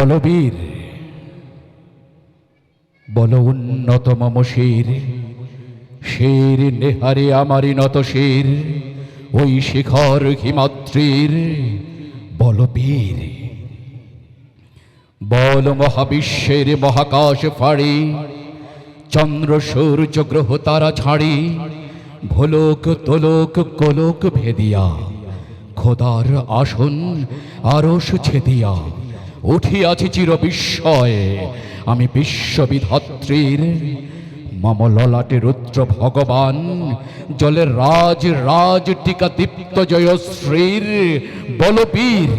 বলবীর বল উন্নত মম শির শির নেহারে আমারি নত শির, ওই শিখর হিমাদ্রির বলবীর। বল মহাবিশ্বের মহাকাশ ফাড়ি, চন্দ্র সূর্য গ্রহ তারা ছাড়ি, ভোলোক তোলোক কোলোক ভেদিয়া, খোদার আসন আরস ছেদিয়া। উঠিয়াছি চির বিস্ময়ে আমি বিশ্ববিধাত্রীর মম ললাটে রুদ্র ভগবান জলের রাজ রাজ টিকা দীপ্ত জয়শ্রীর বলবীর।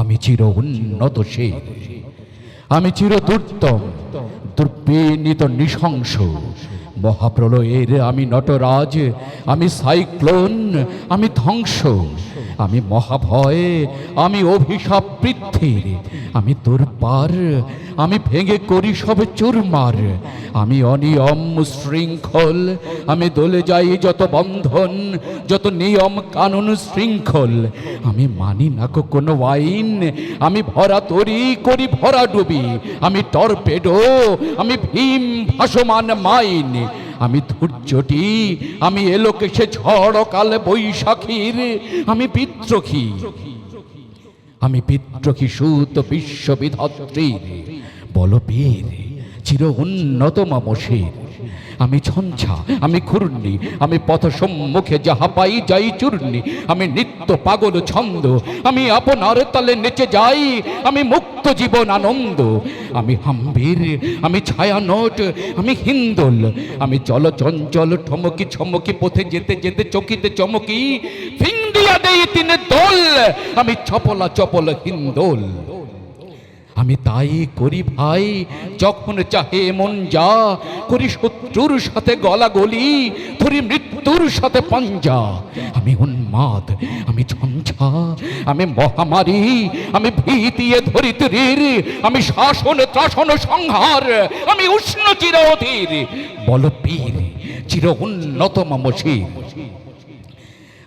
আমি চির উন্নত শের, আমি চির দুর্দম, দুর্বিনীত নৃশংস। মহাপ্রলয়ের আমি নটরাজ, আমি সাইক্লোন, আমি ধ্বংস। আমি মহাভয়ে, আমি অভিশাপ পৃথ্বীর আমি তোর পার আমি ভেঙে করি সব চুরমার, আমি অনিয়ম শৃঙ্খল, আমি দলে যাই যত বন্ধন, যত নিয়ম কানুন শৃঙ্খল, আমি মানি না কোনো আইন, আমি ভরা তরি করি ভরা ডুবি, আমি টর্পেডো, আমি ভীম ভাসমান মাইন আমি ধৈর্যটি আমি এলোকে সে ঝড় কালে বৈশাখীর, আমি বিদ্রোহী আমি বিদ্রোহী সুত বিশ্ববিধাত্রীর বলবীর, চির উন্নত মামসের আমি ঝঞ্ঝা, আমি ঘূর্ণি, আমি পথ সম্মুখে যাহা পাই যাই চূর্ণি, আমি নিত্য পাগল ছন্দ, আমি আপনার তালে নেচে যাই, আমি মুক্ত জীবন আনন্দ, আমি হাম্বির আমি ছায়া ছায়ানট, আমি হিন্দোল, আমি চল চঞ্চল ঠমকি ছমকি পথে যেতে যেতে চকিতে চমকি ফিন্দিয়া দেই তিনে দোল, আমি চপলা চপল হিন্দোল। আমি তাই করি ভাই, যখন চাহে মন যা, করি শত্রুর সাথে গলা গলি ধরি মৃত্যুর সাথে পাঞ্জা। আমি উন্মাদ, আমি ঝঞ্ঝা, আমি মহামারী, আমি ভীতিয়ে ধরিত্রীর, আমি শাসন ত্রাসন সংহার, আমি উষ্ণ চির অধীর বল পীর, চির উন্নত মমশীর।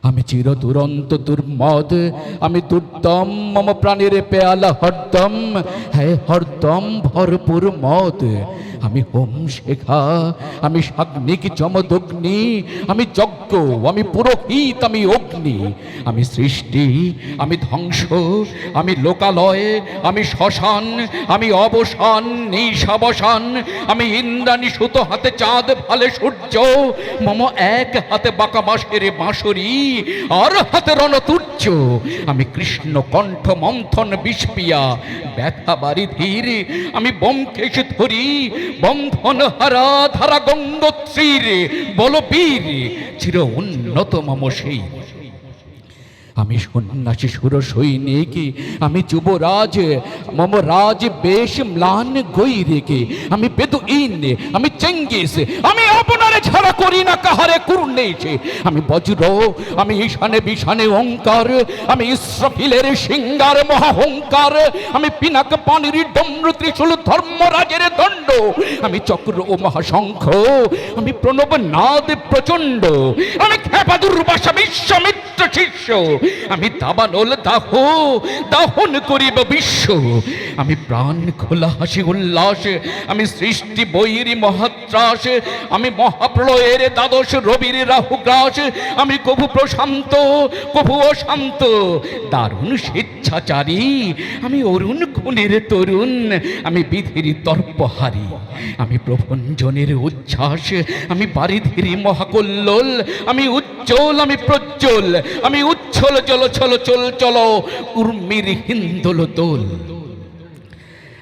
আমি চির দুরন্ত দুর্মদ আমি দুর্দম মম প্রাণীর পেয়ালা হরদম। হ্যাঁ হরদম ভরপুর মদ আমি হোম শেখা, আমি সাগ্নিক চমদগ্নি আমি যজ্ঞ, আমি পুরোহিত, আমি অগ্নি, আমি সৃষ্টি, আমি ধ্বংস, আমি লোকালয়, আমি শ্মশান, আমি অবসান নিশাবসান আমি ইন্দ্রাণী সুতো হাতে চাঁদ, ভালে সূর্য, মম এক হাতে বাঁকা বাঁশের বাঁশরি, আর হাতে রণতুর্য আমি কৃষ্ণ কণ্ঠ মন্থন বিষপিয়া, ব্যথা বাড়ি ধীর আমি বমকেশ ধরি বন্ধন হারা ধারা গঙ্গোত্রীর বলবীর চির উন্নত মম সেই আমি সন্ন্যাসী সুর সৈনিক আমি যুবরাজ, মম রাজ বেশ ম্লান গই রেখে আমি বেদুইন, আমি চেঙ্গিস, আমি আপনারে ছাড়া করি না, কাহারে কুর্নেছে আমি বজ্র, আমি ঈশানে বিশানে ওঙ্কার আমি ইসরাফিলের সিঙ্গার মহাহংকার, আমি পিনাক পানির ডম্র ত্রিশূল ধর্মরাজের দণ্ড, আমি চক্র ও মহাশঙ্খ, আমি প্রণব নাদ প্রচণ্ড, আমি খেপা দুর্বাসা বিশ্বামিত্র শিষ্য, আমি দাবানল দাহ, দাহন করিব বিশ্ব। আমি প্রাণ খোলা হাসি উল্লাস, আমি সৃষ্টি বৈরি মহাত্রাস, আমি মহাপ্রলয়ের দ্বাদশ রবির রাহুগ্রাস, আমি কভু প্রশান্ত, কভু অশান্ত। দারুণ স্বেচ্ছাচারী, আমি অরুণ খুনের তরুণ, আমি বিধির তর্পহারি। আমি প্রভঞ্জনের উচ্ছ্বাস, আমি বারিধির মহাকল্লোল, আমি উজ্জ্বল আমি প্রজ্জ্বল। আমি উচ্ছল চলো চলো চল চলো। উর্মির হিন্দোল দোল।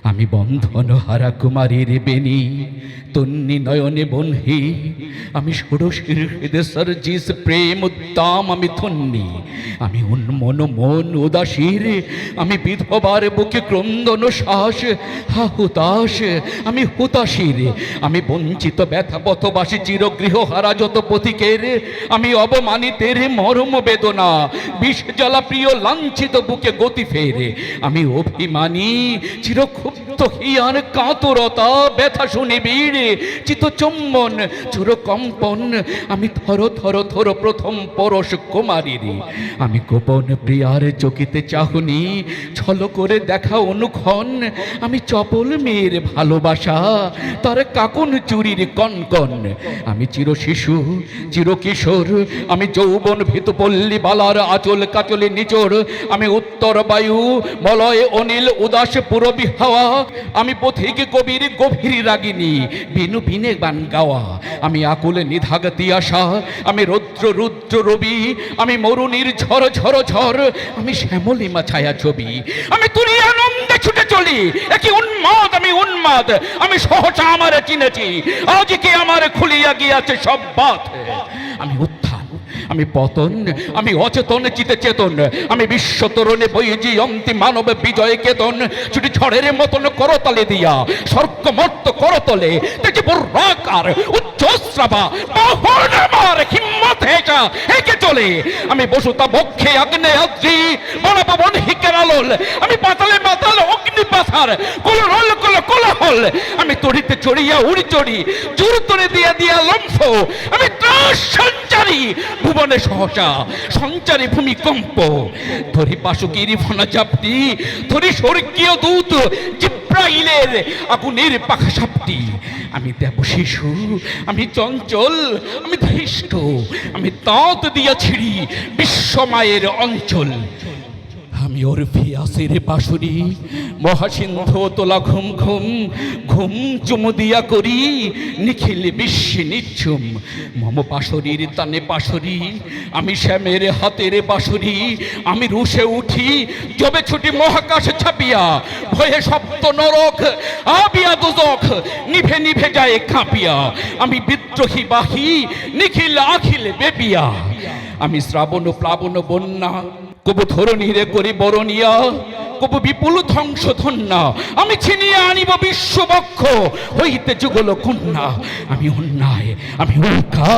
আমি বন্ধন হারা কুমারীর বেনি তন্নি নয়নে বনহি আমি ষোড়শীর হৃদয় সর্জিস প্রেম উদ্দাম আমি ধন্যি। আমি উন্মন, মন উদাসীর। আমি বিধবার বুকে ক্রন্দন শ্বাস হা হুতাশ আমি হুতাশীর। আমি বঞ্চিত ব্যথা পথবাসী, চিরগৃহ হারা যত পথিকের। আমি অবমানিতের মরম বেদনা, বিষ জ্বালা প্রিয় লাঞ্ছিত বুকে গতি ফেরে। আমি অভিমানী, চিরক্ষুব্ধ চিরগুপ্ত কাতরতা, ব্যথা শুনি বীর, চিত চুর আমি থর থর থর প্রথম পরশ কুমারীর। আমি গোপন প্রিয়ার চকিতে চাহুনি, ছল করে দেখা অনুক্ষণ, আমি চপল মেয়ের ভালোবাসা, তার কাকন চুরির কনকন। আমি চির শিশু, চির কিশোর, আমি যৌবন ভীত পল্লী বালার আচল কাচলে নিচর, আমি উত্তর বায়ু, মলয় অনিল, উদাস পুরবী হাওয়া আমি পথিক কবির গভীর রাগিনী বিনু বিনে গান গাওয়া। আমি আকুল নিধাগ তিয়াসা আমি রৌদ্র রুদ্র রবি, আমি মরুনির ঝড় ঝড় ঝড় আমি শ্যামলিমা ছায়া ছবি। আমি তুলি আনন্দে ছুটে চলি, একই উন্মাদ আমি উন্মাদ, আমি সহসা আমার চিনেছি আজকে আমার খুলিয়া গিয়াছে সব বাত আমি আমি পতন, আমি অচেতন চিতে চেতন আমি বিশ্ব তরণে বইজি অন্তি মানব বিজয় কেতন। ছুটি ঝড়ের মতন করতলে দিয়া স্বর্গ মর্ত করতলে দেখি বর্রাকার, উচ্চস্রাবা, বাহন আমার হিম্মত হেজা হেকে চলে। আমি বসুতা বক্ষে আগ্নে আদ্রি বনপবন হিকের আলোল, আমি পাতালে মাতাল অগ্নি পাথার কোলরল কোল, কোলাহল। আমি তড়িতে চড়িয়া উড়ি চড়ি, জোর তরে দিয়া দিয়া লম্ফ। আমি সঞ্চারী, ভুবনে সহসা, সঞ্চারী ভূমিকম্প ধরি পাশুকিরি ফনা চাপটি ধরি স্বর্গীয় দূত জিব্রাইলের আগুনের পাখা সাপটি। আমি দেব শিশু, আমি চঞ্চল, আমি ধৃষ্ট, আমি তাঁত দিয়া ছিড়ি বিশ্বমায়ের অঞ্চল। আমি ওরফিয়াসের বাঁশুরি মহাসিন্ধু তোলা ঘুম ঘুম ঘুম চুমু দিয়া করি, নিখিল বিশ্বে নিচ্ছুম মম পাশরির তানে পাশরি আমি শ্যামের হাতের বাঁশুরি আমি রুশে উঠি জবে ছুটি মহাকাশ ছাপিয়া, ভয়ে সপ্ত নরক আবিয়া দুজক, নিভে নিভে যায় কাঁপিয়া। আমি বিদ্রোহী বাহি, নিখিল আখিল বেপিয়া। আমি শ্রাবণ প্লাবন বন্যা কবু ধরণী রে করি বরণিয়া কবু বিপুল ধ্বংস ধন্যা আমি ছিনিয়ে আনিব বিশ্ববক্ষ, হইতে যুগল কন্যা, আমি অন্যায়, আমি উল্কা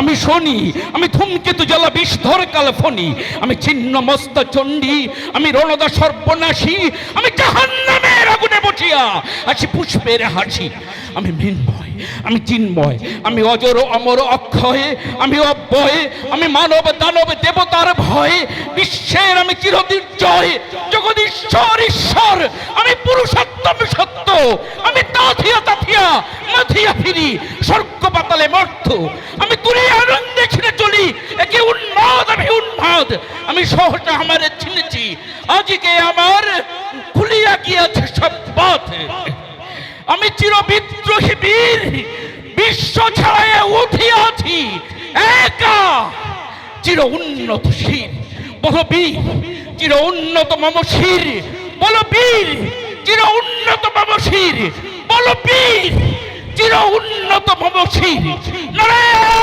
আমি শনি, আমি ধূমকেতু জ্বালা বিষ কাল ফণি, আমি ছিন্ন মস্তা চণ্ডী, আমি রণদা সর্বনাশী, আমি জাহান্নামের আগুনে বসিয়া আছি পুষ্পের হাসি, আমি মৃন্ময় আমি চিন্ময়, আমি অজর অমর অক্ষয়ে, আমি অব্যয়, আমি মানব দানব দেবতার ভয়ে বিশ্বের আমি চিরদির্জয় জগদীশ্বর ঈশ্বর, আমি পুরুষোত্তম সত্য, আমি তাথিয়া তাথিয়া, মাথিয়া ফিরি, স্বর্গ পাতালে মর্থ, আমি তুলে আনন্দে ছিঁড়ে চলি, একে উন্মাদ, আমি উন্মাদ, আমি সহজা আমারে চিনেছি আজকে আমার খুলিয়া গিয়াছে সব পথ। আমি চির বিদ্রোহী বীর। বিশ্ব ছাড়ায় উঠিয়াছি একা। চির উন্নত শির। বলো বীর। চির উন্নত মম শির। বলো বীর। চির উন্নত মম শির। বলো বীর। চির উন্নত মম শির। নারায়ণ!